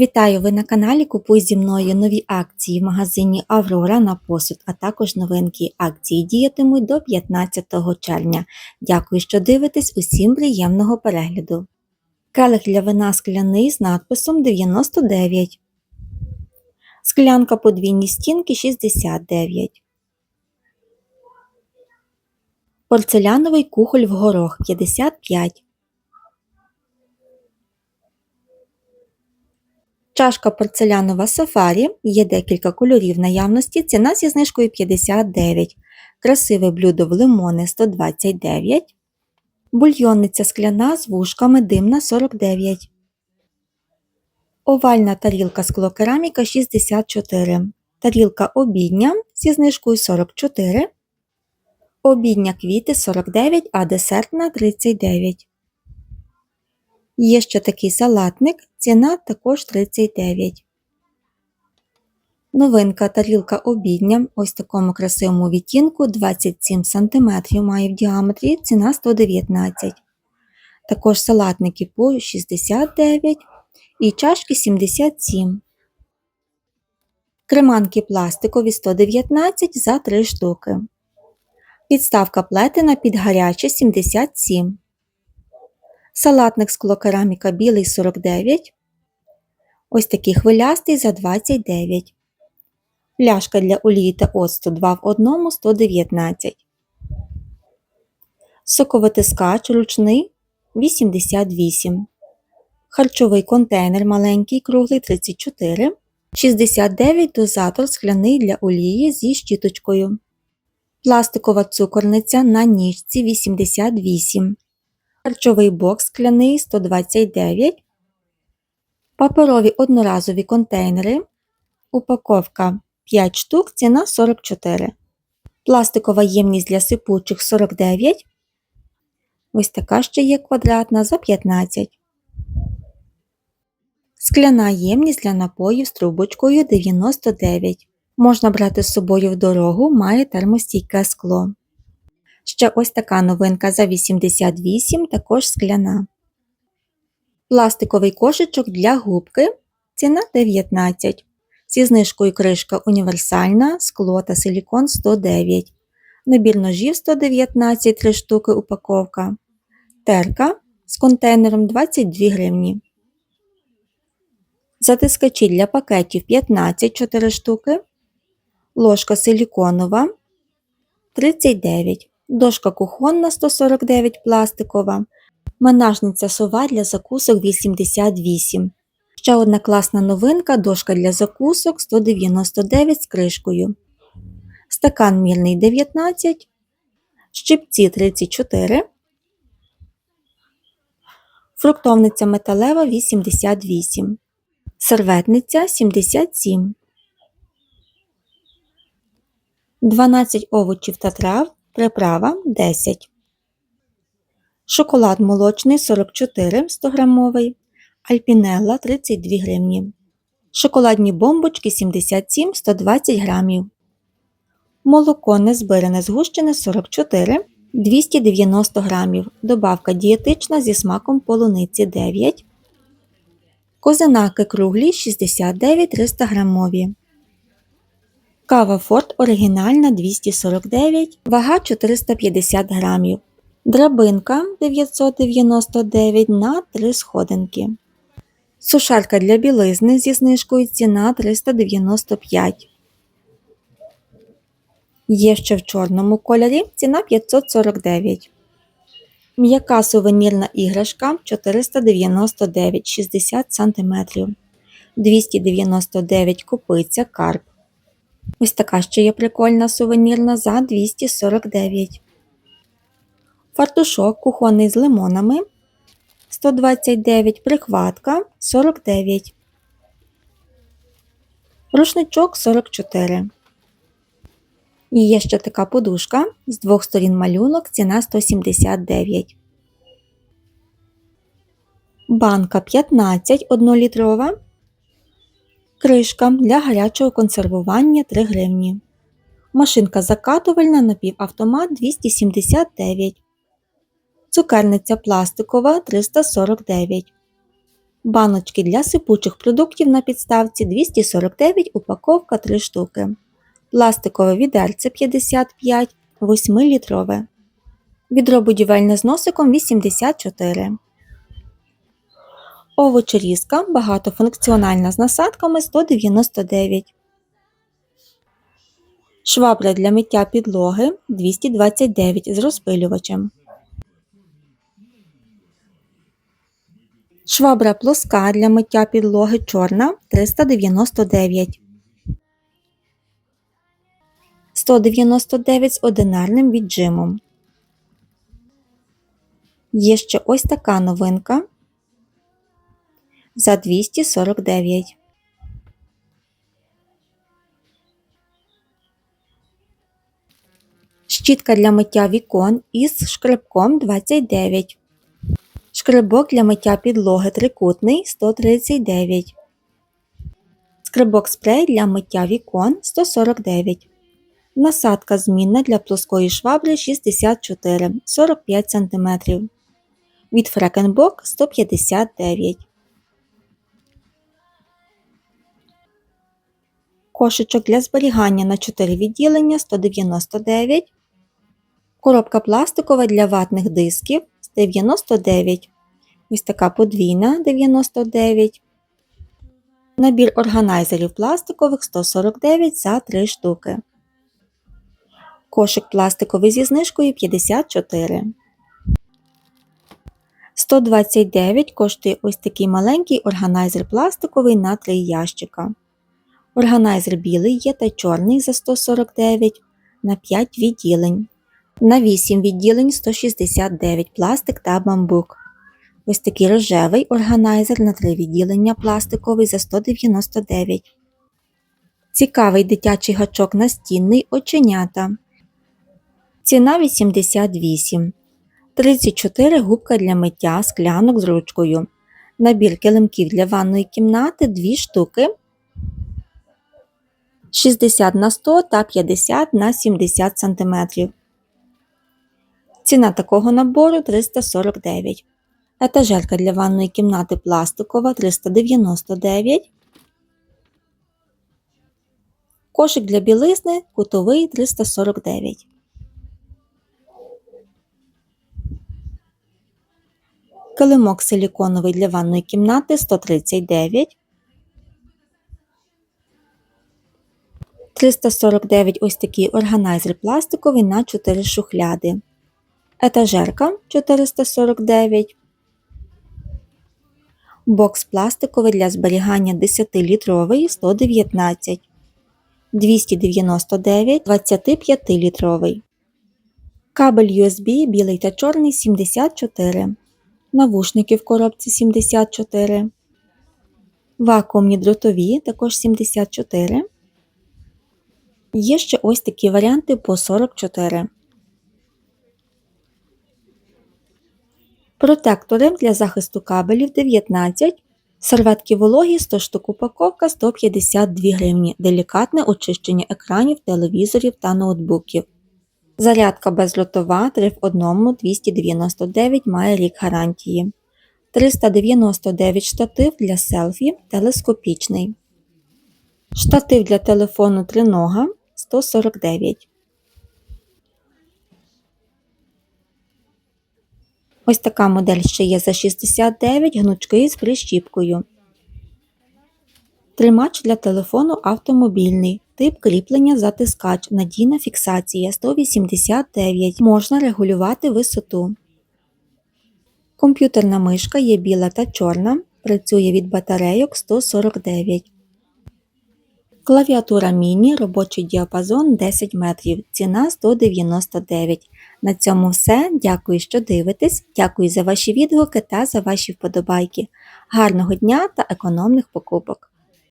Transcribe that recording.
Вітаю! Ви на каналі Купуй зі мною нові акції в магазині Аврора на посуд, а також новинки акції діятимуть до 15 червня. Дякую, що дивитесь. Усім приємного перегляду. Келих для вина скляний з надписом 99. Склянка подвійні стінки 69. Порцеляновий кухоль в горох 55. Чашка порцелянова сафарі, є декілька кольорів наявності, ціна зі знижкою 59, красиве блюдо в лимони 129, бульйонниця скляна з вушками димна 49, овальна тарілка склокераміка 64, тарілка обідня зі знижкою 44, обідня квіти 49, а десертна 39. Є ще такий салатник, ціна також 39. Новинка тарілка обідня, ось такому красивому відтінку 27 см має в діаметрі, ціна 119 Також салатники по 69 і чашки 77. Креманки пластикові 119 за 3 штуки. Підставка плетена під гаряче 77 салатник склокераміка білий 49, ось такий хвилястий за 29, пляшка для олії та оцту 2 в 1 119, соковитискач ручний 88, харчовий контейнер маленький круглий 34, 69 дозатор скляний для олії зі щіточкою. Пластикова цукорниця на ніжці 88 харчовий бокс скляний 129, паперові одноразові контейнери, упаковка 5 штук, ціна 44, пластикова ємність для сипучих 49. Ось така ще є квадратна за 15. Скляна ємність для напоїв з трубочкою 99. Можна брати з собою в дорогу, має термостійке скло. Ще ось така новинка за 88, також скляна. Пластиковий кошечок для губки. Ціна 19. Зі знижкою кришка універсальна, скло та силікон 109. Набір ножів 119 3 штуки упаковка. Терка з контейнером 22 гривні. Затискачі для пакетів 15 4 штуки. Ложка силіконова 39 дошка кухонна 149 пластикова, менажниця сова для закусок 88. Ще одна класна новинка дошка для закусок 199 з кришкою. Стакан мірний 19, щипці 34, фруктовниця металева 88, серветниця 77, 12 овочів та трав приправа 10. Шоколад молочний 44 100 грамовий, альпінелла 32 гривні. Шоколадні бомбочки 77 120 грамів. Молоко незбирене згущене 44 290 грамів. Добавка дієтична зі смаком полуниці 9. Козинаки круглі 69 300 грамові. Кава Форт оригінальна 249, вага 450 грамів. Драбинка 999 на 3 сходинки. Сушарка для білизни зі знижкою ціна 395. Є ще в чорному кольорі ціна 549. М'яка сувенірна іграшка 499 60 см. 299 копиця карп. Ось така ще є прикольна сувенірна за 249. Фартушок кухонний з лимонами 129 прихватка 49. Рушничок 44. І є ще така подушка з двох сторін малюнок, ціна 179. Банка 15 1-літрова Кришка для гарячого консервування 3 гривні. Машинка закатувальна напівавтомат 279. Цукерниця пластикова 349. Баночки для сипучих продуктів на підставці 249, упаковка 3 штуки. Пластикове відерце 55, 8-літрове. Відро будівельне з носиком 84. Овочерізка багатофункціональна з насадками 199. Швабра для миття підлоги 229 з розпилювачем. Швабра плоска для миття підлоги чорна 399. 199 з одинарним віджимом. Є ще ось така новинка за 249. Щітка для миття вікон із шкребком 29. Шкребок для миття підлоги трикутний 139. Скребок спрей для миття вікон 149. Насадка змінна для плоскої швабри 64 45 см. Від Фрекенбок 159. Кошечок для зберігання на 4 відділення 199. Коробка пластикова для ватних дисків 99. Ось така подвійна 99. Набір органайзерів пластикових 149 за 3 штуки. Кошик пластиковий зі знижкою 54. 129 коштує ось такий маленький органайзер пластиковий на 3 ящика. Органайзер білий є та чорний за 149 на 5 відділень. На 8 відділень 169 пластик та бамбук. Ось такий рожевий органайзер на 3 відділення пластиковий за 199. Цікавий дитячий гачок настінний оченята. Ціна 88. 34 губка для миття склянок з ручкою. Набір килимків для ванної кімнати 2 штуки. 60 на 100 та 50 на 70 см. Ціна такого набору 349. Етажерка для ванної кімнати пластикова 399. Кошик для білизни кутовий 349. Килимок силіконовий для ванної кімнати 139. 349 ось такий органайзер пластиковий на 4 шухляди. Етажерка 449. Бокс пластиковий для зберігання 10-літровий 119. 299 25-літровий. Кабель USB білий та чорний 74. Навушники в коробці 74. Вакуумні дротові також 74. Є ще ось такі варіанти по 44. Протектори для захисту кабелів 19. Серветки вологі 100 штук упаковка 152 гривні. Делікатне очищення екранів, телевізорів та ноутбуків. Зарядка безлотова 3 в 1 299 має рік гарантії. 399 штатив для селфі телескопічний. Штатив для телефону тринога 149. Ось така модель ще є за 69 гнучкий з прищіпкою. Тримач для телефону автомобільний. Тип кріплення затискач. Надійна фіксація 189. Можна регулювати висоту. Комп'ютерна мишка є біла та чорна. Працює від батарейок 149. Клавіатура міні, робочий діапазон 10 метрів, ціна 199. На цьому все. Дякую, що дивитесь. Дякую за ваші відгуки та за ваші вподобайки. Гарного дня та економних покупок!